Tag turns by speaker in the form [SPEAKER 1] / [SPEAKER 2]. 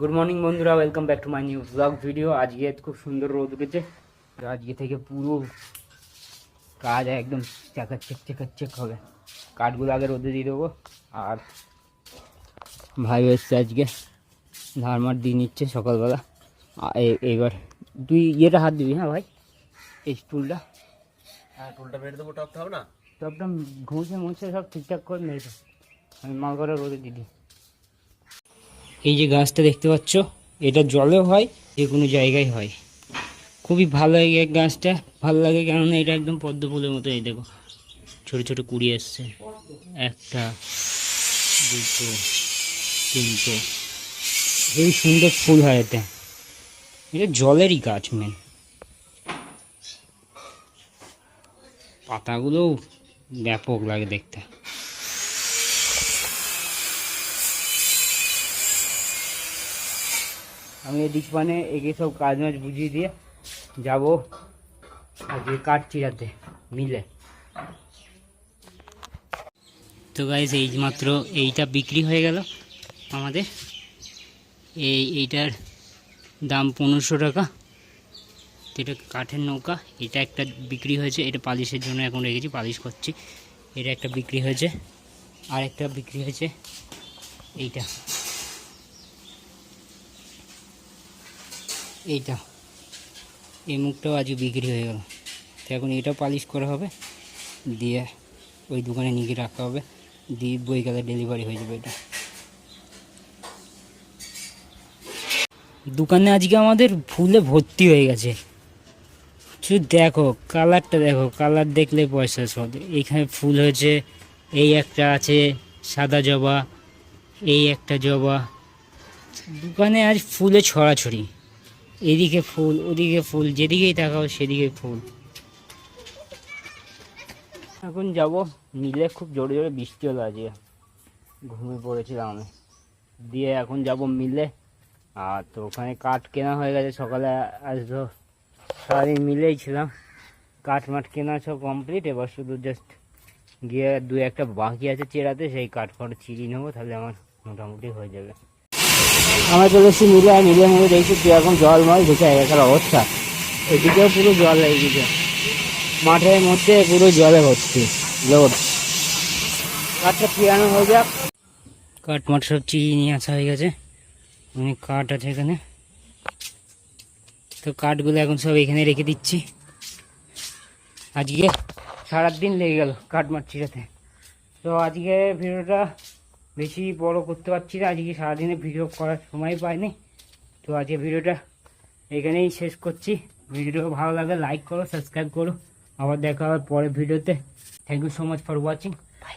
[SPEAKER 1] Good morning বন্ধুরা welcome back to my new blog video আজকে খুব সুন্দর রোদ উঠেছে। তো আজকে থেকে পুরো কাজ একদম চেকা চেক চেকা চেক হবে। কাঠগুলো আগে রোদে দিয়ে দেবো। আর ভাই এসছে আজকে। ধারমার দিয়ে নিচ্ছে সকালবেলা। আ- এ- এবার তুই ইয়েটা হাত দিবি হ্যাঁ ভাই? এই স্টুলটা
[SPEAKER 2] হ্যাঁ টুলটা বেড়ে দেবো টপটা হবে না?
[SPEAKER 1] টপটা ঘুষে মুছে সব ঠিকঠাক করে মেরে আমি মাল করে রোদে দিদি এই যে গাছটা দেখতে পাচ্ছ, এটা জলেও হয়, যে কোনো জায়গায় হয়। খুবই ভালো এই গাছটা, ভালো লাগে কেননা এটা একদম পদ্ম ফুলের মতো এই দেখো। ছোট ছোট কুড়ি এসছে একটা, দুটো, তিনটে। এই সুন্দর ফুল হয় এটা। এটা জলেরই গাছ মেন পাতাগুলোও ব্যাপক লাগে দেখতে। আমি এদিক মানে এগে সব কাজ মাজ বুঝিয়ে দিয়ে যাব আজকে কাঠ চিরাতে মিলে। তো গাইজ এই মাত্র এইটা বিক্রি হয়ে গেল আমাদের। এই এইটার দাম পনেরোশো টাকা। এটা কাঠের নৌকা, এটা একটা বিক্রি হয়েছে, এটা পালিশের জন্য এখন রেখেছি, পালিশ করছি। এটা একটা বিক্রি হয়েছে আর একটা বিক্রি হয়েছে, এইটা। এইটা। এই মুখটাও আজ বিক্রি হয়ে গেল। তো এখন এটাও পালিশ করা হবে। দিয়ে ওই দোকানে নিয়ে রাখা হবে। দিয়ে বইকালে ডেলিভারি হয়ে যাবে এটা। দোকানে আজকে আমাদের ফুলে ভর্তি হয়ে গেছে। শুধু দেখো কালারটা দেখো। কালার দেখলে পয়সা শোধ এইখানে ফুল হয়েছে, এই একটা আছে, সাদা জবা, এই একটা জবা। দোকানে আজ ফুলে ছড়াছড়ি। এদিকে ফুল, ওদিকে ফুল, যেদিকেই তাকাও সেদিকে ফুল। এখন যাব মিলে খুব জোরে জোরে বৃষ্টি হলো আজকে। ঘুমিয়ে পড়েছিলাম আমি। দিয়ে এখন যাব মিলে। আর তো ওখানে কাঠ কেনা হয়ে গেছে, সকালে তো সারাদিন মিলেই ছিলাম। কাঠ মাঠ কেনা সব কমপ্লিট এবার শুধু জাস্ট গিয়ে দু একটা বাকি আছে চেরাতে, সেই কাঠ ফাট চিরিয়ে নেব, তাহলে আমার মোটামুটি হয়ে যাবে। আমরা চলে এসেছি মিলে আর মিলের মধ্যে দেখছি জল মল ঢুকে একার অবস্থা। এদিকেও পুরো জল গেছে। মাঠের মধ্যে পুরো জলে ভর্তি লোড কাঠটা পিয়ানো হয়ে যাক? কাঠ, মাঠ সব চিরিয়ে নিয়ে আসা হয়ে গেছে। অনেক কাঠ আছে এখানে। তো কাঠগুলো এখন সব এখানে রেখে দিচ্ছি। আজকে সারাদিন লেগে গেল কাঠ মাঠ চিরাতে তো আজকে ভিডিওটা বেশি বড় করতে পারছি না। আজকে সারাদিনে ভিডিও করার সময় পাইনি। তো আজকে ভিডিওটা এখানেই শেষ করছি। ভিডিও ভালো লাগে লাইক করো সাবস্ক্রাইব করো। আবার দেখা হবে পরের ভিডিওতে thank you so much for watching bye